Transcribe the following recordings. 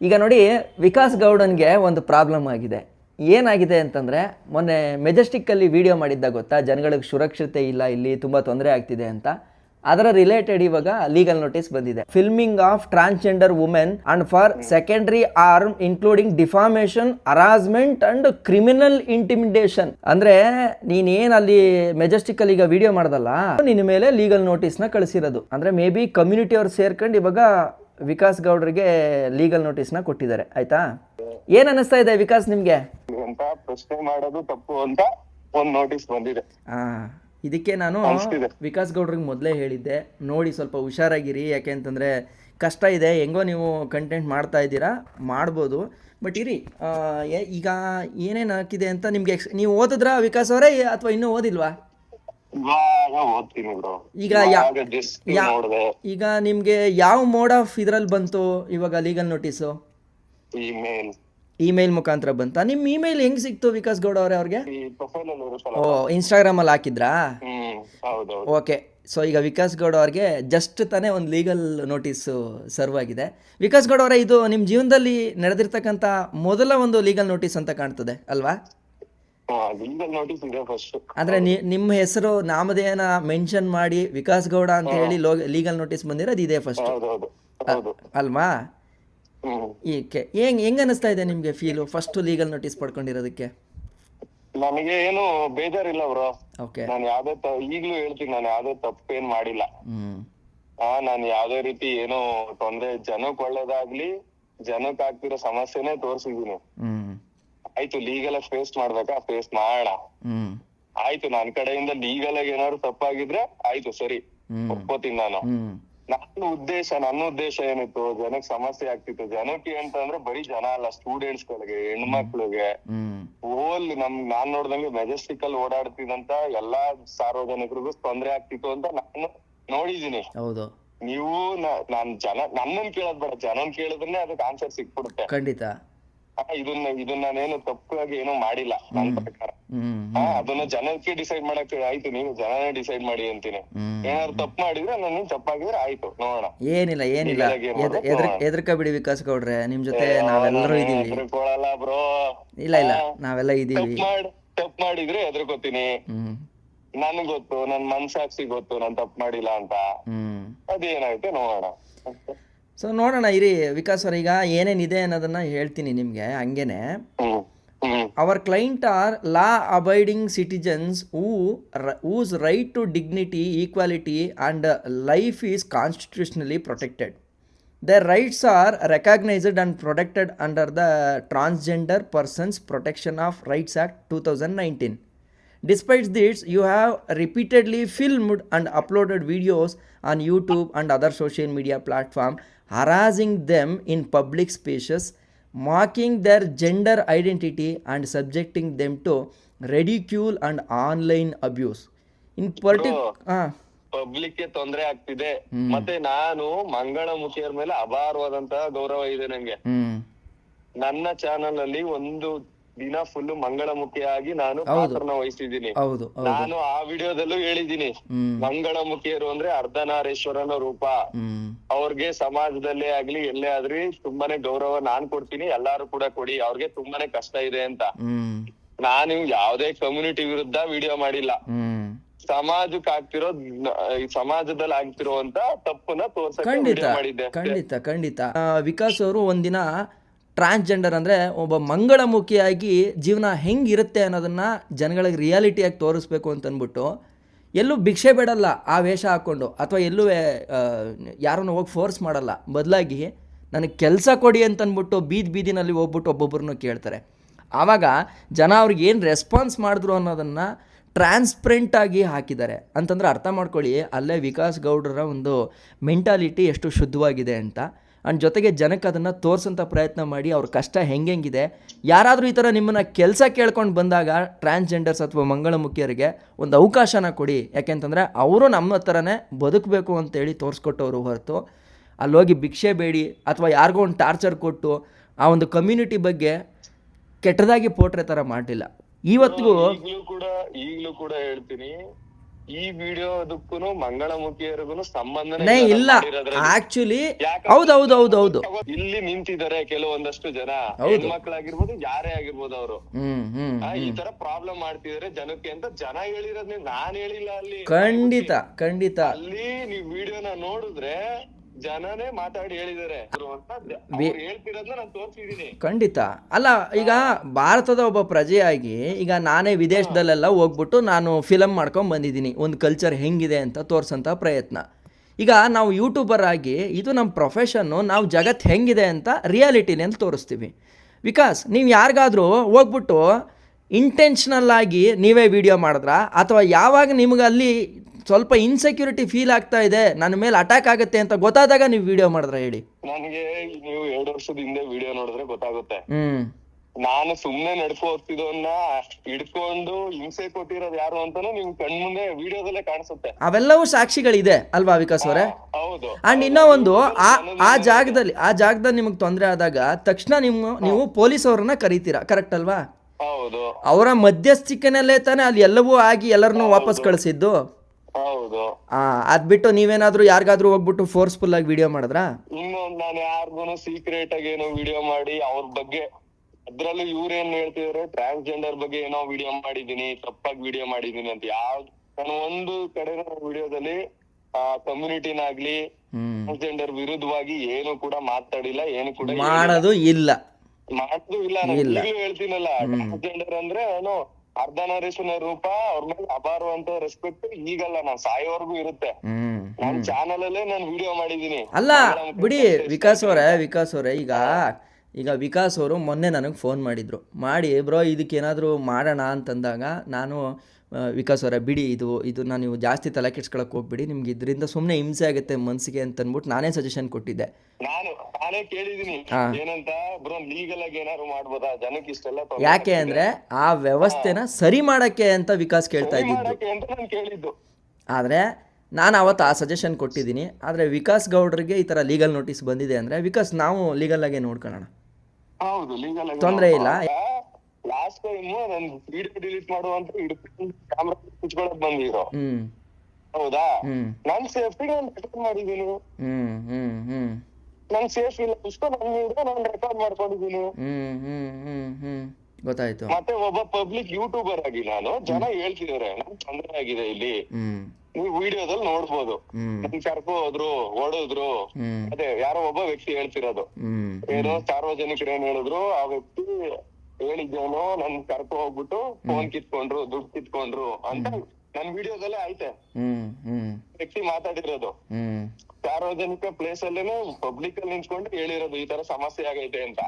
ಈಗ ನೋಡಿ, ವಿಕಾಸ್ ಗೌಡನ್ಗೆ ಒಂದು ಪ್ರಾಬ್ಲಮ್ ಆಗಿದೆ. ಏನಾಗಿದೆ ಅಂತಂದರೆ, ಮೊನ್ನೆ ಮೆಜೆಸ್ಟಿಕ್ಕಲ್ಲಿ ವಿಡಿಯೋ ಮಾಡಿದ್ದ ಗೊತ್ತಾ? ಜನಗಳಿಗೆ ಸುರಕ್ಷತೆ ಇಲ್ಲ, ಇಲ್ಲಿ ತುಂಬ ತೊಂದರೆ ಆಗ್ತಿದೆ ಅಂತ. ಅದರ ರಿಲೇಟೆಡ್ ಇವಾಗ ಲೀಗಲ್ ನೋಟಿಸ್ ಬಂದಿದೆ. Filming of transgender women and for secondary harm including defamation harassment and criminal intimidation ಅಂದ್ರೆ, ನೀನೇನ್ ಅಲ್ಲಿ ಮೆಜೆಸ್ಟಿಕ್ ಅಲ್ಲಿ ಈಗ ವಿಡಿಯೋ ಮಾಡ್ದಲ್ಲ ನಿನ್ನ ಮೇಲೆ ಲೀಗಲ್ನ ಕಳಿಸಿರೋದು. ಅಂದ್ರೆ ಮೇ ಬಿ ಕಮ್ಯುನಿಟಿ ಅವ್ರು ಸೇರ್ಕೊಂಡು ಇವಾಗ ವಿಕಾಸ್ ಗೌಡ್ರಿಗೆ ಲೀಗಲ್ ನೋಟಿಸ್ನ ಕೊಟ್ಟಿದ್ದಾರೆ. ಆಯ್ತಾ? ಏನ್ ಅನಿಸ್ತಾ ಇದೆ ವಿಕಾಸ್ ನಿಮ್ಗೆ? ಅಂತ ಪ್ರಶ್ನೆ ಮಾಡೋದು ತಪ್ಪು ಅಂತ ಒಂದು ನೋಟಿಸ್ ಬಂದಿದೆ. ಆ, ಇದಕ್ಕೆ ನಾನು ಅನ್ಸ್ತಿದೆ. ವಿಕಾಸ್ ಗೌಡ್ರಿಗೆ ಮೊದಲೇ ಹೇಳಿದ್ದೆ. ನೋಡಿ ಸ್ವಲ್ಪ ಹುಷಾರಾಗಿರಿ ಯಾಕೆ ಅಂತಂದ್ರೆ ಕಷ್ಟ ಇದೆ. ಹೆಂಗೋ ನೀವು ಕಂಟೆಂಟ್ ಮಾಡ್ತಾ ಇದ್ದೀರಾ ಮಾಡ್ಬೋದು. ಬಟ್ ಇರಿ ಆ, ಏ- ಈಗ ಏನೇನು ಹಾಕಿದೆ ಅಂತ ನಿಮಗೆ ನೀವು ಓದಿದ್ರಾ ವಿಕಾಸ್ ಅವರೇ ಅಥವಾ ಇನ್ನೂ ಓದಿಲ್ವಾ? ಇವಾಗ ಓದ್ತೀನಿ ಬ್ರೋ. ಈಗ ಯಾ- ಇವಾಗ ಯಾ- ನೋಡ್ದೆ. ಈಗ ನಿಮ್ಗೆ ಯಾವ ಮೋಡ್ ಆಫ್ ಇದ್ರಲ್ಲಿ ಬಂತು ಇವಾಗ ಲೀಗಲ್ ನೋಟಿಸ್ ಇಮೇಲ್ ಇಮೇಲ್ ಮುಖಾಂತರ ಬಂತಾ? ನಿಮ್ಮ ಇಮೇಲ್ ಹೆಂಗ್ ಸಿಕ್ತು ವಿಕಾಸ್ ಗೌಡ ಅವರೇ ಅವ್ರಿಗೆ? ಓ ಇನ್ಸ್ಟಾಗ್ರಾಮ್ ಅಲ್ಲಿ ಇರುತ್ತಲ್ಲ ಓ ಇನ್ಸ್ಟಾಗ್ರಾಮಲ್ಲಿ ಹಾಕಿದ್ರಾ? ಹ್ಮ್ ಹೌದೌದು. ಓಕೆ ಸೊ ಈಗ ವಿಕಾಸ್ ಗೌಡ ಅವ್ರಿಗೆ ಜಸ್ಟ್ ತಾನೇ ಒಂದು ಲೀಗಲ್ ನೋಟಿಸ್ ಸರ್ವ್ ಆಗಿದೆ. ವಿಕಾಸ್ ಗೌಡ ಅವರೇ ಇದು ನಿಮ್ಮ ಜೀವನದಲ್ಲಿ ನಡೆದಿರ್ತಕ್ಕಂಥ ಮೊದಲ ಒಂದು ಲೀಗಲ್ ನೋಟಿಸ್ ಅಂತ ಕಾಣ್ತದೆ ಅಲ್ವಾ ಲೀಗಲ್ ನೋಟಿಸ್ ಇದೆ ಫಸ್ಟ್ ಅಂದರೆ ನಿಮ್ಮ ಹೆಸರು ನಾಮಧೇಯನ ಮೆನ್ಷನ್ ಮಾಡಿ ವಿಕಾಸ್ ಗೌಡ ಅಂತ ಹೇಳಿ ಲೀಗಲ್ ನೋಟಿಸ್ ಬಂದಿರೋದು ಇದೇ ಫಸ್ಟ್ ಅಲ್ವಾ? ಈಕೆ ಹೆಂಗ್ ಹೆಂಗ್ ಅನಿಸ್ತಾ ಇದೆ ನಿಮ್ಗೆ ಫೀಲು ಫಸ್ಟ್ ಲೀಗಲ್ ನೋಟಿಸ್ ಪಡ್ಕೊಂಡಿರೋದಕ್ಕೆ? ನನಗೆ ಏನು ಬೇಜಾರಿಲ್ಲ ಬ್ರೋ. ಓಕೆ ನಾನು ಯಾವ್ದೇ ಈಗ್ಲೂ ಹೇಳ್ತೀನಿ ನಾನು ಯಾವ್ದೇ ತಪ್ಪೇನ್ ಮಾಡಿಲ್ಲ. ಆ ನಾನು ಯಾವ್ದೇ ರೀತಿ ಏನೋ ತೊಂದ್ರೆ ಜನಕ್ಕೆ ಒಳ್ಳೇದಾಗ್ಲಿ ಜನಕ್ ಆಗ್ತಿರೋ ಸಮಸ್ಯೆನೇ ತೋರ್ಸಿದೀನಿ ಆಯ್ತು ಲೀಗಲ್ ಫೇಸ್ ಮಾಡ್ಬೇಕಾ? ಫೇಸ್ ಮಾಡೋಣ ಆಯ್ತು ನನ್ ಕಡೆಯಿಂದ ಲೀಗಲ್ ಆಗಿ ಏನಾದ್ರು ತಪ್ಪಾಗಿದ್ರೆ ಆಯ್ತು ಸರಿ. ಒಪ್ಕೋತೀನಿ ನಾನು. ನನ್ನ ಉದ್ದೇಶ ನನ್ನ ಉದ್ದೇಶ ಏನಿತ್ತು? ಜನಕ್ ಸಮಸ್ಯೆ ಆಗ್ತಿತ್ತು. ಜನಕ್ಕೆ ಅಂತಂದ್ರೆ ಬರೀ ಜನ ಅಲ್ಲ ಸ್ಟೂಡೆಂಟ್ಸ್ ಗಳಿಗೆ ಹೆಣ್ಮಕ್ಳಿಗೆ. ಓಲ್ ನಮ್ ನಾನ್ ನೋಡ್ದಂಗೆ ಮೆಜೆಸ್ಟಿಕ್ ಅಲ್ಲಿ ಓಡಾಡ್ತಿದಂತ ಎಲ್ಲಾ ಸಾರ್ವಜನಿಕರಿಗೂ ತೊಂದ್ರೆ ಆಗ್ತಿತ್ತು ಅಂತ ನಾನು ನೋಡಿದೀನಿ ಹೌದು. ನೀವು ನಾನ್ ಜನ ನನ್ನನ್ ಕೇಳೋದ್ ಬೇಡ. ಜನನ್ ಕೇಳಿದ್ರೆ ಅದಕ್ಕೆ ಆನ್ಸರ್ ಸಿಕ್ಬಿಡುತ್ತೆ. ಖಂಡಿತ. ಇದನ್ನ ಇದನ್ನ ನಾನೇನು ತಪ್ಪಾಗಿ ಏನು ಮಾಡಿಲ್ಲ ನನ್ ಪ್ರಕಾರ. ಆ, ಅದನ್ನ ಜನಕ್ಕೆ ಡಿಸೈಡ್ ಮಾಡಕ್ ಆಯ್ತು ನೀವು ಜನನೇ ಡಿಸೈಡ್ ಮಾಡಿ ಅಂತೀನಿ. ಏನಾದ್ರು ತಪ್ಪು ಮಾಡಿದ್ರೆ ನಾನು ತಪ್ಪಾಗಿದ್ರೆ ಆಯ್ತು ನೋಡೋಣ. ಏನಿಲ್ಲ ಏನಿಲ್ಲ. ಎದ್ರಕ ಎದ್ರಕಬಿಡಿ ವಿಕಾಸ್ ಗೌಡ್ರೆ ನಿಮ್ ಜೊತೆ ನಾವೆಲ್ಲರೂ ಇದೀವಿ ಬ್ರೋ. ಇಲ್ಲ ಇಲ್ಲ ನಾವೆಲ್ಲ ಇದೀವಿ ತಪ್ಪು ಮಾಡ್ ತಪ್ಪು ಮಾಡಿದ್ರೆ ಎದ್ರಕೋತೀನಿ. ನನ್ ನನ್ಗ್ ಗೊತ್ತು ನನ್ ಮನ್ಸಾಕ್ಷಿ ಗೊತ್ತು ನಾನ್ ತಪ್ಪು ಮಾಡಿಲ್ಲ ಅಂತ. ಅದೇನಾಯ್ತು ನೋಡೋಣ. ಸೊ ನೋಡೋಣ, ಇರಿ, ವಿಕಾಸ್ ಅವರ್, ಈಗ ಇದೆ ಅನ್ನೋದನ್ನ ಹೇಳ್ತೀನಿ ನಿಮಗೆ, ಹಂಗೇನೆ. Our client are law abiding citizens who whose right to dignity equality and life is constitutionally protected the rights are recognised and protected under the transgender persons protection of rights act two thousand nineteen despite this you have repeatedly filmed and uploaded videos on YouTube and other social media platform, harassing them in public spaces, mocking their gender identity and subjecting them to ridicule and online abuse. In particular, ah, ಪಬ್ಲಿಕ್ಗೆ ತೊಂದ್ರೆ ಆಗ್ತಿದೆ ಮತ್ತೆ ನಾನು ಮಂಗಳಮುಖಿಯರ ಮೇಲೆ ಅಪಾರವಾದಂತಹ ಗೌರವ ಇದೆ ನಂಗೆ hmm, ನನ್ನ ಚಾನಲ್ ಅಲ್ಲಿ ಒಂದು ದಿನ ಫುಲ್ ಮಂಗಳಮುಖಿಯಾಗಿ ನಾನು ಪಾತ್ರನ ವಹಿಸಿದ್ದೀನಿ. ಹೌದು ನಾನು ಆ ವಿಡಿಯೋದಲ್ಲೂ ಹೇಳಿದೀನಿ ಹ್ಮ್. ಮಂಗಳಮುಖಿಯರು ಅಂದ್ರೆ ಅರ್ಧನಾರೇಶ್ವರನ ರೂಪ. ಅವ್ರಿಗೆ ಸಮಾಜದಲ್ಲೇ ಆಗ್ಲಿ ಎಲ್ಲೇ ಆದ್ರಿ ತುಂಬಾನೇ ಗೌರವ ನಾನ್ ಕೊಡ್ತೀನಿ ಎಲ್ಲಾರು ಕೂಡ ಕೊಡಿ ಅವ್ರಿಗೆ ತುಂಬಾನೇ ಕಷ್ಟ ಇದೆ ಅಂತ. ನಾನು ಯಾವ್ದೇ ಕಮ್ಯುನಿಟಿ ವಿರುದ್ಧ ವಿಡಿಯೋ ಮಾಡಿಲ್ಲ. ಸಮಾಜಕ್ಕೆ ಆಗ್ತಿರೋ ಸಮಾಜದಲ್ಲಿ ಆಗ್ತಿರೋಂತ ತಪ್ಪನ್ನ ತೋರ್ಸಕ್ಕೆ ಮಾಡಿದ್ದೆ. ಖಂಡಿತ ಖಂಡಿತ. ವಿಕಾಸ್ ಅವರು ಒಂದಿನ ಟ್ರಾನ್ಸ್ಜೆಂಡರ್ ಅಂದರೆ ಒಬ್ಬ ಮಂಗಳಮುಖಿಯಾಗಿ ಜೀವನ ಹೆಂಗಿರುತ್ತೆ ಅನ್ನೋದನ್ನು ಜನಗಳಿಗೆ ರಿಯಾಲಿಟಿಯಾಗಿ ತೋರಿಸ್ಬೇಕು ಅಂತಂದ್ಬಿಟ್ಟು ಎಲ್ಲೂ ಭಿಕ್ಷೆ ಬೇಡಲ್ಲ, ಆ ವೇಷ ಹಾಕ್ಕೊಂಡು, ಅಥವಾ ಎಲ್ಲೂ ಯಾರನ್ನು ಹೋಗಿ ಫೋರ್ಸ್ ಮಾಡಲ್ಲ. ಬದಲಾಗಿ ನನಗೆ ಕೆಲಸ ಕೊಡಿ ಅಂತಂದ್ಬಿಟ್ಟು ಬೀದಿ ಬೀದಿನಲ್ಲಿ ಹೋಗ್ಬಿಟ್ಟು ಒಬ್ಬೊಬ್ಬರನ್ನು ಕೇಳ್ತಾರೆ. ಆವಾಗ ಜನ ಅವ್ರಿಗೆ ಏನು ರೆಸ್ಪಾನ್ಸ್ ಮಾಡಿದ್ರು ಅನ್ನೋದನ್ನು ಟ್ರಾನ್ಸ್ಪರೆಂಟಾಗಿ ಹಾಕಿದ್ದಾರೆ. ಅಂತಂದ್ರೆ ಅರ್ಥ ಮಾಡ್ಕೊಳ್ಳಿ, ಅಲ್ಲೇ ವಿಕಾಸ್ ಗೌಡರ ಒಂದು ಮೆಂಟಾಲಿಟಿ ಎಷ್ಟು ಶುದ್ಧವಾಗಿದೆ ಅಂತ. ಆ್ಯಂಡ್ ಜೊತೆಗೆ ಜನಕ್ಕೆ ಅದನ್ನು ತೋರಿಸೋಂಥ ಪ್ರಯತ್ನ ಮಾಡಿ ಅವ್ರ ಕಷ್ಟ ಹೆಂಗೆಂಗಿದೆ ಯಾರಾದರೂ ಈ ಥರ ನಿಮ್ಮನ್ನು ಕೆಲಸ ಕೇಳ್ಕೊಂಡು ಬಂದಾಗ ಟ್ರಾನ್ಸ್ಜೆಂಡರ್ಸ್ ಅಥವಾ ಮಂಗಳಮುಖಿಯರಿಗೆ ಒಂದು ಅವಕಾಶನ ಕೊಡಿ. ಯಾಕೆಂತಂದರೆ ಅವರು ನಮ್ಮ ಹತ್ರನೇ ಬದುಕಬೇಕು ಅಂತೇಳಿ ತೋರಿಸ್ಕೊಟ್ಟವರು ಹೊರತು. ಅಲ್ಲೋಗಿ ಭಿಕ್ಷೆ ಬೇಡಿ ಅಥವಾ ಯಾರಿಗೋ ಒಂದು ಟಾರ್ಚರ್ ಕೊಟ್ಟು ಆ ಒಂದು ಕಮ್ಯುನಿಟಿ ಬಗ್ಗೆ ಕೆಟ್ಟದಾಗಿ ಪೋಟ್ರೆ ಥರ ಮಾಡಲಿಲ್ಲ. ಇವತ್ತಿಗೂ ಈಗಲೂ ಕೂಡ ಈಗಲೂ ಕೂಡ ಹೇಳ್ತೀನಿ ಈ ವಿಡಿಯೋದಕ್ಕೂ ಮಂಗಳಮುಖಿಯರಿಗೂ ಸಂಬಂಧನೇ ಇಲ್ಲ. ಆಕ್ಚುಲಿ ಹೌದೌದೌದೌದು ಹೌದು ಹೌದು ಹೌದು ಹೌದು. ಇಲ್ಲಿ ನಿಂತಿದ್ದಾರೆ ಕೆಲವೊಂದಷ್ಟು ಜನ. ಮಕ್ಕಳಾಗಿರ್ಬೋದು ಯಾರೇ ಆಗಿರ್ಬೋದು ಅವರು. ಈ ತರ ಪ್ರಾಬ್ಲಮ್ ಮಾಡ್ತಿದಾರೆ ಜನಕ್ಕೆ ಅಂತ ಜನ ಹೇಳಿರೋದ್ ನಾನ್ ಹೇಳಿಲ್ಲ ಅಲ್ಲಿ. ಖಂಡಿತ ಖಂಡಿತ. ಅಲ್ಲಿ ನೀವ್ ವಿಡಿಯೋನ ನೋಡಿದ್ರೆ ಜನನೇ ಮಾತಾಡಿ ಹೇಳ್ತಿರೋದ್ನ ನಾನು ತೋರ್ಸಿದೀನಿ ಖಂಡಿತ. ಅಲ್ಲ ಈಗ ಭಾರತದ ಒಬ್ಬ ಪ್ರಜೆಯಾಗಿ ಈಗ ನಾನೇ ವಿದೇಶದಲ್ಲೆಲ್ಲ ಹೋಗ್ಬಿಟ್ಟು ನಾನು ಫಿಲಮ್ ಮಾಡ್ಕೊಂಡು ಬಂದಿದ್ದೀನಿ. ಒಂದು ಕಲ್ಚರ್ ಹೆಂಗಿದೆ ಅಂತ ತೋರ್ಸಂತ ಪ್ರಯತ್ನ. ಈಗ ನಾವು ಯೂಟ್ಯೂಬರ್ ಆಗಿ ಇದು ನಮ್ಮ ಪ್ರೊಫೆಷನ್ನು ನಾವು ಜಗತ್ತು ಹೆಂಗಿದೆ ಅಂತ ರಿಯಾಲಿಟಿಲಿ ಅಂತ ತೋರಿಸ್ತೀವಿ. ವಿಕಾಸ್ ನೀವು ಯಾರಿಗಾದರೂ ಹೋಗ್ಬಿಟ್ಟು ಇಂಟೆನ್ಷನಲ್ ಆಗಿ ನೀವೇ ವಿಡಿಯೋ ಮಾಡಿದ್ರಾ? ಅಥವಾ ಯಾವಾಗ ನಿಮಗೆ ಅಲ್ಲಿ ಸ್ವಲ್ಪ ಇನ್ಸೆಕ್ಯೂರಿಟಿ ಫೀಲ್ ಆಗ್ತಾ ಇದೆ ನನ್ನ ಮೇಲೆ ಅಟ್ಯಾಕ್ ಆಗುತ್ತೆ ಅಂತ ಗೊತ್ತಾದಾಗ ನೀವು ವಿಡಿಯೋ ಮಾಡಿದ್ರೆ ಹೇಳಿ. ನನಗೆ ನೀವು ಎರಡು ವರ್ಷದ ಹಿಂದೆ ವಿಡಿಯೋ ನೋಡಿದ್ರೆ ಗೊತ್ತಾಗುತ್ತೆ. ಹ್ಮ್. ನಾನು ಸುಮ್ನೆ ನಡ್ಕೊ ಹೋಗ್ತಿದ್ದವನ್ನ ಹಿಡ್ಕೊಂಡು ಹಿಂಸೆ ಕೊಟ್ಟಿರೋದು ಯಾರು ಅಂತಾನು ನಿಮ್ ಕಣ್ಮುಂದೆ ವಿಡಿಯೋದಲ್ಲೇ ಕಾಣಿಸುತ್ತೆ. ಅವೆಲ್ಲವೂ ಸಾಕ್ಷಿಗಳಿದೆ ಅಲ್ವಾ ವಿಕಾಸ್ ಅವರೇ? ಹೌದು. ಅಂಡ್ ಇನ್ನೂ ಒಂದು ಆ ಆ ಜಾಗದಲ್ಲಿ ಆ ಜಾಗದಲ್ಲಿ ನಿಮಗೆ ತೊಂದರೆ ಆದಾಗ ತಕ್ಷಣ ನಿಮ್ಮ ನೀವು ಪೊಲೀಸ್ ಅವ್ರನ್ನ ಕರೀತೀರಾ? ಕರೆಕ್ಟ್ ಅಲ್ವಾ? ಹೌದು. ಅವರ ಮಧ್ಯಸ್ಥಿಕೆನಲ್ಲೇ ತಾನೇ ಅಲ್ಲಿ ಎಲ್ಲವೂ ಆಗಿ ಎಲ್ಲರನ್ನೂ ವಾಪಸ್ ಕಳಿಸಿದ್ದು? ಹೌದು. ಅದ್ ಬಿಟ್ಟು ನೀವೇನಾದರೂ ಯಾರಿಗಾದ್ರೂ ಹೋಗ್ಬಿಟ್ಟು ಫೋರ್ಸ್ಫುಲ್ ಆಗಿ ವಿಡಿಯೋ ಮಾಡಿದ್ರ? ಇನ್ನೊಂದ್ ನಾನು ಯಾರಿಗೂ ಸೀಕ್ರೆಟ್ ಆಗಿ ಏನೋ ವಿಡಿಯೋ ಮಾಡಿ ಅವ್ರ ಬಗ್ಗೆ ಅದ್ರಲ್ಲೂ ಇವ್ರೇನ್ ಹೇಳ್ತಿದಾರೆ ಟ್ರಾನ್ಸ್ಜೆಂಡರ್ ಬಗ್ಗೆ ಏನೋ ವಿಡಿಯೋ ಮಾಡಿದೀನಿ ತಪ್ಪಾಗಿ ವಿಡಿಯೋ ಮಾಡಿದೀನಿ ಅಂತ. ಯಾವ ನಾನು ಒಂದು ಕಡೆ ವಿಡಿಯೋದಲ್ಲಿ ಆ ಕಮ್ಯುನಿಟಿನಾಗ್ಲಿ ಟ್ರಾನ್ಸ್ ಟ್ರಾನ್ಸ್ಜೆಂಡರ್ ವಿರುದ್ಧವಾಗಿ ಏನು ಕೂಡ ಮಾತಾಡಿಲ್ಲ ಏನು ಕೂಡ ಮಾಡೋದು ಇಲ್ಲ. ಮಾಡುದು ಇಲ್ಲ ನಾನು ಹೇಳ್ತೀನಲ್ಲ ಟ್ರಾನ್ಸ್ಜೆಂಡರ್ ಅಂದ್ರೆ ಏನು ಅರ್ಧನಾರೀಶ್ವರ ರೂಪ ಅವ್ರ ಮೇಲೆ ಅಪಾರವಂತ ರೆಸ್ಪೆಕ್ಟ್ ಈಗಲ್ಲ ನಾನ್ ಸಾಯೋವರೆಗೂ ಇರುತ್ತೆ. ನಾನ್ ಚಾನಲ್ ಅಲ್ಲೇ ನಾನು ವಿಡಿಯೋ ಮಾಡಿದೀನಿ. ಅಲ್ಲ ಬಿಡಿ ವಿಕಾಸ್ ಅವರೇ ವಿಕಾಸ್ ಅವರೇ ಈಗ ಈಗ ವಿಕಾಸ್ ಅವರು ಮೊನ್ನೆ ನನಗೆ ಫೋನ್ ಮಾಡಿದ್ರು. ಮಾಡಿ ಬ್ರೋ ಇದಕ್ಕೇನಾದರೂ ಮಾಡೋಣ ಅಂತಂದಾಗ ನಾನು ವಿಕಾಸ್ ಅವರ ಬಿಡಿ ಇದು ಇದನ್ನ ನೀವು ಜಾಸ್ತಿ ತಲೆ ಕೆಡ್ಸ್ಕೊಳಕ್ಕೆ ಹೋಗ್ಬಿಡಿ ನಿಮ್ಗೆ ಇದರಿಂದ ಸುಮ್ಮನೆ ಹಿಂಸೆ ಆಗುತ್ತೆ ಮನಸ್ಸಿಗೆ ಅಂತ ಅಂದ್ಬಿಟ್ಟು ನಾನೇ ಸಜೆಷನ್ ಕೊಟ್ಟಿದ್ದೆ. ನಾನು ನಾನೇ ಕೇಳಿದೀನಿ ಏನಂತ ಬ್ರೋ ಲೀಗಲ್ ಆಗಿ ಏನಾದ್ರು ಮಾಡ್ಬೋದಾ? ಜನಕ್ಕೆ ಇಷ್ಟೆಲ್ಲ ಯಾಕೆ ಅಂದ್ರೆ ಆ ವ್ಯವಸ್ಥೆನ ಸರಿ ಮಾಡಕ್ಕೆ ಅಂತ ವಿಕಾಸ್ ಕೇಳ್ತಾ ಇದ್ದಿದ್ದು. ಕೇಳಿದ್ದು. ಆದರೆ ನಾನು ಅವತ್ತು ಆ ಸಜೆಷನ್ ಕೊಟ್ಟಿದ್ದೀನಿ. ಆದ್ರೆ ವಿಕಾಸ್ ಗೌಡ್ರಿಗೆ ಈ ತರ ಲೀಗಲ್ ನೋಟಿಸ್ ಬಂದಿದೆ ಅಂದ್ರೆ ವಿಕಾಸ್ ನಾವು ನೋಡ್ಕೊಳ್ಳೋಣ ಲೀಗಲ್ ಆಗಿ ತೊಂದ್ರೆ ಇಲ್ಲ. ಲಾಸ್ಟ್ ಟೈಮ್ ನನ್ ವಿಡಿಯೋ ಡಿಲೀಟ್ ಮಾಡುವಂತ ಹಿಡ್ಕೊಂಡು ಕ್ಯಾಮ್ರಾ ಕುಚ್ಕೊಳಕ್ ಬಂದಿರೋ. ಹೌದಾ? ನನ್ ಸೇಫ್ಟಿ ನಾನು ರೆಕಾರ್ಡ್ ಮಾಡಿದೀನಿ ನನ್ ಸೇಫ್ ಇಲ್ಲ. ಇಷ್ಟು ನನ್ ವಿಡಿಯೋ ನಾನು ರೆಕಾರ್ಡ್ ಮಾಡ್ಕೊಂಡಿದೀನಿ ಗೊತ್ತಾಯ್ತು. ಮತ್ತೆ ಒಬ್ಬ ಪಬ್ಲಿಕ್ ಯೂಟ್ಯೂಬರ್ ಆಗಿ ನಾನು ಜನ ಹೇಳ್ತಿದಾರೆ ನನ್ ತೊಂದ್ರೆ ಆಗಿದೆ ಇಲ್ಲಿ. ನೀವ್ ವಿಡಿಯೋದಲ್ಲಿ ನೋಡ್ಬೋದು. ನನ್ ಕರ್ಕೊ ಹೋದ್ರು ಓಡಿದ್ರು. ಅದೇ ಯಾರೋ ಒಬ್ಬ ವ್ಯಕ್ತಿ ಹೇಳ್ತಿರೋದು. ಏನೋ ಸಾರ್ವಜನಿಕರು ಏನ್ ಹೇಳಿದ್ರು ಆ ವ್ಯಕ್ತಿ ಹೇಳಿದ್ದೇನೋ ನನ್ ಕರ್ಕೊ ಹೋಗ್ಬಿಟ್ಟು ಫೋನ್ ಕಿತ್ಕೊಂಡ್ರು ದುಡ್ಡು ಕಿತ್ಕೊಂಡ್ರು ಅಂತ ನನ್ ವಿಡಿಯೋದಲ್ಲೇ ಐತೆ ವ್ಯಕ್ತಿ ಮಾತಾಡಿರೋದು. ಸಾರ್ವಜನಿಕ ಪ್ಲೇಸ್ ಅಲ್ಲೇನೆ ಪಬ್ಲಿಕ್ ಅಲ್ಲಿ ನಿಂತ್ಕೊಂಡು ಹೇಳಿರೋದು ಈ ತರ ಸಮಸ್ಯೆ ಆಗೈತೆ ಅಂತ.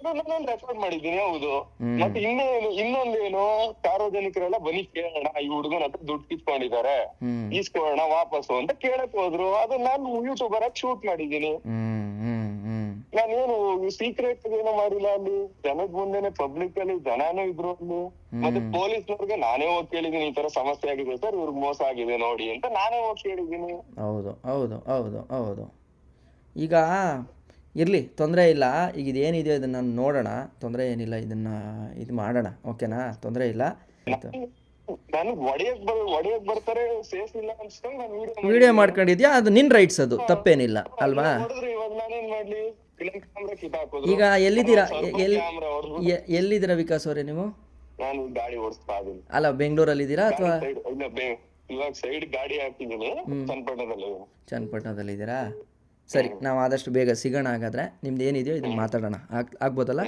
ನಾನು ರೆಕಾರ್ಡ್ ಮಾಡಿದ್ದೀನಿ ಹೌದು. ಮತ್ತೆ ಇನ್ನೇನು ಇನ್ನೊಂದೇನು ಸಾರ್ವಜನಿಕರೆಲ್ಲ ಬನ್ನಿ ಕೇಳೋಣ ಈ ಹುಡುಗನ ಹತ್ರ ದುಡ್ಡು ಕಿತ್ಕೊಂಡಿದ್ದಾರೆ. ಈಸ್ಕೊಳ್ಳೋಣ ವಾಪಸ್ಸು ಅಂತ ಕೇಳಕ್ ಹೋದ್ರು. ಅದು ನಾನು ಯೂಟ್ಯೂಬರ್ ಆಗಿ ಶೂಟ್ ಹ್ಮ್. ನಾನೇನು ಸೀಕ್ರೆಟ್ ಏನೋ ಮಾಡಿಲ್ಲ ಅಲ್ಲಿ. ಜನದ ಮುಂದೆನೆ ಪಬ್ಲಿಕ್ ಅಲ್ಲಿ ಜನನೂ ಇದ್ರು ಅಲ್ಲಿ. ಮತ್ತೆ ಪೊಲೀಸ್ನವ್ರಿಗೆ ನಾನೇ ಹೋಗಿ ಕೇಳಿದೀನಿ ಈ ತರ ಸಮಸ್ಯೆ ಆಗಿದೆ. ಸರ್ ಇವ್ರಿಗೆ ಮೋಸ ಆಗಿದೆ ನೋಡಿ ಅಂತ ನಾನೇ ಹೋಗಿ ಕೇಳಿದೀನಿ ಹೌದು ಹೌದು ಹೌದು ಹೌದು. ಈಗ ಇರಲಿ ತೊಂದರೆ ಇಲ್ಲ. ಈಗ ಇದೇನಿದೆ ಇದನ್ನು ನೋಡೋಣ. ತೊಂದರೆ ಏನಿಲ್ಲ ಇದನ್ನ ಇದು ಮಾಡೋಣ. ಓಕೆನಾ? ತೊಂದರೆ ಇಲ್ಲ. ಆಯ್ತು. ನನ್ಗ್ ಒಡೆಯಕ್ ಬರ್ ಒಡೆಯಕ್ ಬರ್ತಾರೆ ಸೇಫ್ ಇಲ್ಲ ಅನ್ಸ್ಕೊಂಡು ನಾನು ವಿಡಿಯೋ ವಿಡಿಯೋ ಮಾಡ್ಕೊಂಡಿದ್ಯಾ? ಅದು ನಿನ್ ರೈಟ್ಸ್ ಅದು. ತಪ್ಪೇನಿಲ್ಲ. ಅಲ್ವಾ? ಇವಾಗ ನಾನೇನ್ ಮಾಡ್ಲಿ? ಈಗ ಎಲ್ಲಿದ್ದೀರಾ? ಎ- ಎಲ್ಲಿ ಕ್ಯಾಮ್ರಾ ಹೊಡೆದ್ರು ಎ- ಎಲ್ಲಿದ್ದೀರಾ ವಿಕಾಸ್ ಅವರೇ ನೀವು? ನಾನು ಗಾಡಿ ಓಡಿಸ್ತಾ ಇದ್ದೀನಿ. ಅಲ್ಲ ಬೆಂಗಳೂರಲ್ಲಿ ಇದ್ದೀರಾ ಅಥವಾ? ಇವಾಗ ಸೈಡ್ ಗಾಡಿ ಹಾಕಿದೀನಿ ಚನ್ನಪಟ್ಟಣದಲ್ಲಿ. ಇದ್ದೀರಾ ಸರಿ ನಾವು ಆದಷ್ಟು ಬೇಗ ಸಿಗೋಣ ಹಾಗಾದ್ರೆ. ನಿಮ್ದು ಏನಿದೆಯೋ ಇದನ್ನ ಮಾತಾಡೋಣ. ಆಗ್ ಆಗ್ಬೋದಲ್ಲ?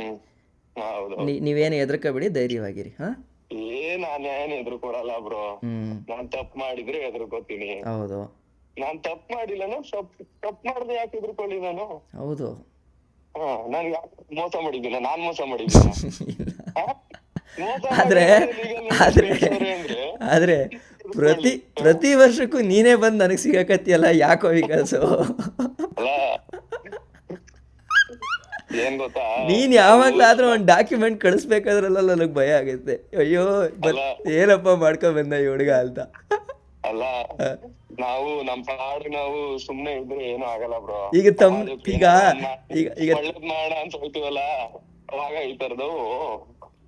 ನೀವೇನು ಹೆದರ್ಕೋಬೇಡಿ ಧೈರ್ಯವಾಗಿರಿ ಹಾ? ಏ ನಾನ್ ಏನ್ ಎದ್ರುಕೊಡಲ್ಲ ಬ್ರೋ. ನಾನ್ ತಪ್ಪು ಮಾಡಿದ್ರೆ ಎದ್ರುಕೋತೀನಿ ಹೌದು. ನಾನ್ ತಪ್ಪು ಮಾಡಿಲ್ಲ ತಪ್ಪು ತಪ್ಪು ಮಾಡ್ದೆ ಯಾಕೆ ಎದ್ರುಕೊಳ್ಳಿ ನಾನು? ಹೌದು. ನಾನು ಮೋಸ ಮಾಡಿದ್ದೀನ ನಾನ್ ಮೋಸ ಮಾಡಿದ್ದೀನ. ಆದ್ರೆ ಆದ್ರೆ ಆದ್ರೆ ಪ್ರತಿ ಪ್ರತಿ ವರ್ಷಕ್ಕೂ ನೀನೇ ಬಂದು ನನಗೆ ಸಿಗಕತ್ತಿಯಲ್ಲ ಯಾಕೋ ವಿಕಾಸು ನೀನ್ ಯಾವಾಗ್ಲಾದ್ರೂ ಒಂದ್ ಡಾಕ್ಯುಮೆಂಟ್ ಕಳಿಸ್ಬೇಕಾದ್ರಲ್ಲ ನನಗೆ ಭಯ ಆಗುತ್ತೆ. ಅಯ್ಯೋ ಏನಪ್ಪ ಮಾಡ್ಕೊಂಡ್ ಬಂದ ಈ ಹುಡುಗ ಅಂತ. ಅಲ್ಲ. ನಾವು ನಮ್ ಪಾಡ್ ನಾವು ಸುಮ್ನೆ ಇದ್ರೆ ಏನು ಆಗಲ್ಲ ಬ್ರೋ. ಈಗ ತಮ್ ಈಗ ಈಗ ಈಗ ಒಳ್ಳೇದ್ ಮಾಡೋಣ ಅಂತ ಹೋಗ್ತೀವಲ್ಲ ಅವಾಗ ಈ ತರದು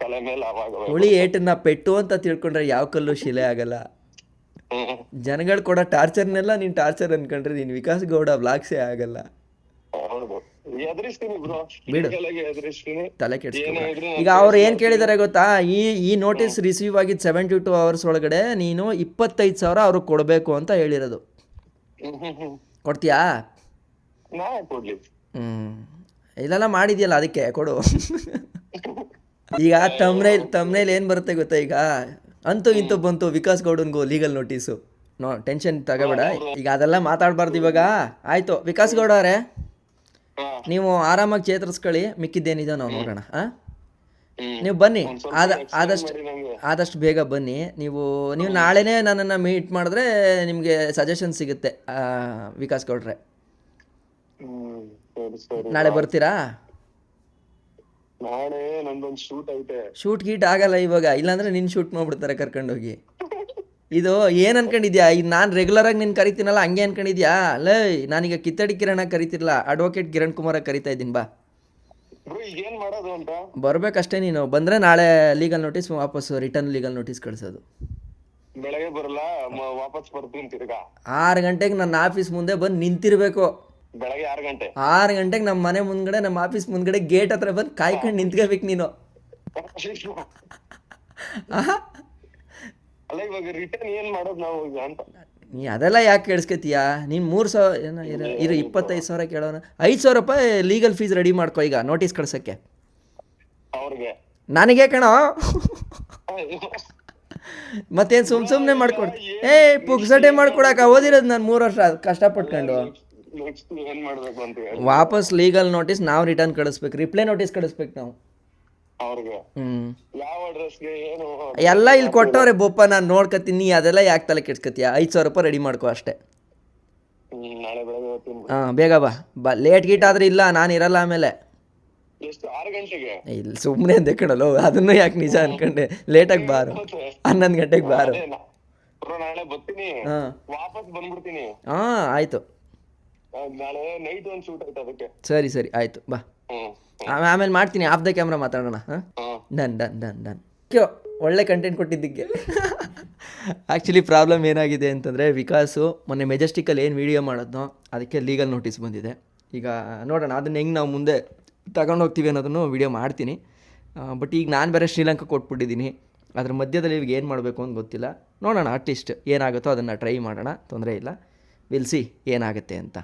ತಲೆ ಮೇಲೆ ಅವಾಗ ಹುಳಿ ಏಟನ್ನ ಪೆಟ್ಟು ಅಂತ ತಿಳ್ಕೊಂಡ್ರೆ ಯಾವ ಕಲ್ಲು ಶಿಲೆ ಆಗಲ್ಲ. ಜನಗಳ್ ಕೊಡೋ ಟಾರ್ಚರ್ನೆಲ್ಲ ನೀನ್ ಟಾರ್ಚರ್ ಅನ್ಕೊಂಡ್ರೆ ನೀನ್ ವಿಕಾಸ್ ಗೌಡ ಬ್ಲಾಕ್ಸೇ ಆಗಲ್ಲ. ಎದುರಿಸ್ತೀನಿ ಬ್ರೋ. ಬಿಡು. ಎದುರಿಸ್ತೀನಿ. ತಲೆ ಕೆಡ್ಸ್ಕೊಬೇಡ ಈಗ ಅವ್ರು ಏನ್ ಕೇಳಿದಾರೆ ಗೊತ್ತಾ? ಈ ಈ ನೋಟಿಸ್ ರಿಸೀವ್ ಆಗಿದ್ ಸೆವೆಂಟಿ ಟು ಅವರ್ಸ್ ಒಳಗಡೆ ನೀನು ಇಪ್ಪತ್ತೈದು ಸಾವಿರ ಅವ್ರಿಗೆ ಕೊಡಬೇಕು ಅಂತ ಹೇಳಿರೋದು. ಕೊಡ್ತೀಯಾ ಹ್ಮ್ ಹ್ಮ್. ಕೊಡ್ತೀಯಾ? ನಾ ಕೊಡ್ಲಿ? ಹ್ಞೂ ಇದೆಲ್ಲ ಮಾಡಿದ್ಯಲ್ಲ ಅದಕ್ಕೆ ಕೊಡು. ಈಗ ತಮ್ನೇಲ್ ತಮ್ನೇಲ್ ಏನ್ ಬರುತ್ತೆ ಗೊತ್ತಾ ಈಗ? ಅಂತೂ ಇಂತೂ ಬಂತು ವಿಕಾಸ್ ಗೌಡನ್ಗೂ ಲೀಗಲ್ ನೋಟಿಸು ನೋ ಟೆನ್ಷನ್ ತಗೋಬೇಡ. ಈಗ ಅದೆಲ್ಲ ಮಾತಾಡಬಾರ್ದು ಇವಾಗ. ಆಯ್ತು. ವಿಕಾಸ್ ಗೌಡ ಅವರೇ. ನೀವು ಆರಾಮಾಗಿ ಚೇತರಿಸ್ಕೊಳ್ಳಿ ಮಿಕ್ಕಿದ್ದೇನಿದೆ ನಾವು ನೋಡೋಣ ನೀವು ಬನ್ನಿ. ಆದ ಆದಷ್ಟು ಆದಷ್ಟು ಬೇಗ ಬನ್ನಿ. ನೀವು ನೀವು ನಾಳೆನೇ ನನ್ನನ್ನು ಮೀಟ್ ಮಾಡಿದ್ರೆ ನಿಮಗೆ ಸಜೆಷನ್ ಸಿಗುತ್ತೆ ವಿಕಾಸ್ ಗೌಡ್ರೆ. ನಾಳೆ ಬರ್ತೀರಾ? ಶೂಟ್ ಗೀಟ್ ಆಗಲ್ಲ ಇವಾಗ. ಇಲ್ಲಾಂದ್ರೆ ನಿನ್ ಶೂಟ್ ಮಾಡ್ಬಿಡ್ತಾರೆ ಕರ್ಕೊಂಡೋಗಿ. ಇದು ಏನು ಅನ್ಕೊಂಡಿದ್ಯಾ? ಈಗ ನಾನು ರೆಗ್ಯುಲರಾಗಿ ನಿನ್ನ ಕರಿತೀನಲ್ಲ ಹಂಗೆ ಅನ್ಕೊಂಡಿದ್ಯಾ? ಲೇ ನಾನೀಗ ಕಿತ್ತಡಿ ಕಿರಣ ಕರಿತಿರ್ಲ ಅಡ್ವೊಕೇಟ್ ಕಿರಣ್ ಕುಮಾರ ಕರಿತಾ ಇದ್ದೀನಿ ಬಾ ಏನ್ ಮಾಡೋದು ಅಂತ? ಬರ್ಬೇಕಷ್ಟೇ ನೀನು. ಬಂದ್ರೆ ನಾಳೆ ಲೀಗಲ್ ನೋಟಿಸ್ ವಾಪಸ್ ರಿಟರ್ನ್ ಲೀಗಲ್ ನೋಟಿಸ್ ಕಳಿಸೋದು. ಬೆಳಗ್ಗೆ ಬರಲ್ಲ ವಾಪಸ್ ಬರ್ತೀನಿ ತಿರ್ಗಾ. ಆರು ಗಂಟೆಗೆ ನನ್ನ ಆಫೀಸ್ ಮುಂದೆ ಬಂದು ನಿಂತಿರ್ಬೇಕು. ಬೆಳಗ್ಗೆ ಆರು ಗಂಟೆ. ಆರು ಗಂಟೆಗೆ ನಮ್ಮ ಮನೆ ಮುಂದ್ಗಡೆ ನಮ್ಮ ಆಫೀಸ್ ಮುಂದ್ಗಡೆ ಗೇಟ್ ಹತ್ರ ಬಂದು ಕಾಯ್ಕೊಂಡು ನಿಂತ್ಕೋಬೇಕು ನೀನು? ಅಲ್ಲ ಇವಾಗ ರಿಟರ್ನ್ ಏನ್ ಮಾಡೋದು ನಾವು ಈಗ ಅಂತ. ನೀ ಅದೆಲ್ಲ ಯಾಕೆ ಕೇಳಿಸ್ಕೊತೀಯ? ನೀನು ಮೂರು ಸಾವಿರ ಏನೋ ಇರ ಇರು ಇಪ್ಪತ್ತೈದು ಸಾವಿರ ಕೇಳೋಣ. ಐದು ಸಾವಿರ ರೂಪಾಯಿ ಲೀಗಲ್ ಫೀಸ್ ರೆಡಿ ಮಾಡ್ಕೊ ಈಗ ನೋಟಿಸ್ ಕಳ್ಸೋಕ್ಕೆ. ಅವ್ರಿಗೆ. ನನಗೆ ಕಣೋ? ಮತ್ತೇನು ಸುಮ್ ಸುಮ್ಮನೆ ಮಾಡ್ಕೊಡ್ ಏ ಪುಕ್ಸಟೆ ಮಾಡ್ಕೊಡಕ ಓದಿರೋದು ನಾನು ಮೂರು ವರ್ಷ ಕಷ್ಟಪಟ್ಕೊಂಡು. ನೆಕ್ಸ್ಟ್ ಏನ್ ಮಾಡ್ಬೇಕು ಅಂತ ಹೇಳಿ. ವಾಪಸ್ ಲೀಗಲ್ ನೋಟಿಸ್ ನಾವು ರಿಟರ್ನ್ ಕಳಿಸ್ಬೇಕು ರಿಪ್ಲೈ ನೋಟಿಸ್ ಕಳಿಸ್ಬೇಕು ನಾವು. ಅವ್ರಿಗೆ. ಹ್ಞೂ ಯಾವ ಅಡ್ರೆಸ್ಗೆ ಏನು ಎಲ್ಲ ಇಲ್ಲಿ ಕೊಟ್ಟವ್ರೆ ಬೊಪ್ಪ ನಾನು ನೋಡ್ಕತ್ತೀನಿ ನೀ ಅದೆಲ್ಲ ಯಾಕೆ ತಲೆ ಕೆಡ್ಸ್ಕತ್ತೀಯ? ಐದು ಸಾವಿರ ರೂಪಾಯಿ ರೆಡಿ ಮಾಡ್ಕೋ ಅಷ್ಟೇ. ಹ್ಮ್, ನಾಳೆ ಬೆಳಗ್ಗೆ ಹಾಂ ಬೇಗ ಬಾ. ಬಾ ಲೇಟ್ ಗೀಟ್ ಆದ್ರೆ ಇಲ್ಲ ನಾನು ಇರಲ್ಲ ಆಮೇಲೆ. ಎಷ್ಟು ಆರು ಗಂಟೆಗೆ? ಇಲ್ಲಿ ಸುಮ್ಮನೆ ಅಂದೆ ಕಣಲ್ಲೋ ಅದನ್ನು ಯಾಕೆ ನಿಜ ಅನ್ಕೊಂಡೆ? ಲೇಟಾಗಿ ಬಾರು. ಹನ್ನೊಂದು ಗಂಟೆಗೆ ಬಾರು. ಹಾ ನಾ- ಬ್ರೋ ನಾಳೆ ಬರ್ತೀನಿ. ಹಾಂ. ವಾಪಸ್ ಬಂದ್ಬಿಡ್ತೀನಿ. ಹಾಂ ಆಯಿತು. ಆ, ನಾಳೆ ನೈಟ್ ಒಂದ್ ಶೂಟ್ ಐತೆ ಅದಕ್ಕೆ. ಸರಿ ಸರಿ ಆಯ್ತು ಬಾ. ಆಮೇಲೆ ಮಾಡ್ತೀನಿ ಆಫ್ ದ ಕ್ಯಾಮ್ರಾ ಮಾತಾಡೋಣ ಡನ್ ಡನ್ ಡನ್ ಡನ್. ಕ್ಯೋ ಒಳ್ಳೆ ಕಂಟೆಂಟ್ ಕೊಟ್ಟಿದ್ದಕ್ಕೆ. ಆ್ಯಕ್ಚುಲಿ ಪ್ರಾಬ್ಲಮ್ ಏನಾಗಿದೆ ಅಂತಂದರೆ ವಿಕಾಸು ಮೊನ್ನೆ ಮೆಜೆಸ್ಟಿಕಲ್ಲಿ ಏನು ವೀಡಿಯೋ ಮಾಡೋದ್ನೋ ಅದಕ್ಕೆ ಲೀಗಲ್ ನೋಟಿಸ್ ಬಂದಿದೆ. ಈಗ ನೋಡೋಣ ಅದನ್ನು ಹೆಂಗೆ ನಾವು ಮುಂದೆ ತಗೊಂಡು ಹೋಗ್ತೀವಿ ಅನ್ನೋದನ್ನು ವೀಡಿಯೋ ಮಾಡ್ತೀನಿ. ಬಟ್ ಈಗ ನಾನು ಬೇರೆ ಶ್ರೀಲಂಕಾ ಕೊಟ್ಬಿಟ್ಟಿದ್ದೀನಿ. ಅದ್ರ ಮಧ್ಯದಲ್ಲಿ ಇವಾಗ ಏನು ಮಾಡಬೇಕು ಅಂತ ಗೊತ್ತಿಲ್ಲ. ನೋಡೋಣ ಅಟ್ಲೀಸ್ಟ್ ಏನಾಗುತ್ತೋ ಅದನ್ನು ಟ್ರೈ ಮಾಡೋಣ ತೊಂದರೆ ಇಲ್ಲ. ವಿಲ್ ಸಿ ಏನಾಗುತ್ತೆ ಅಂತ.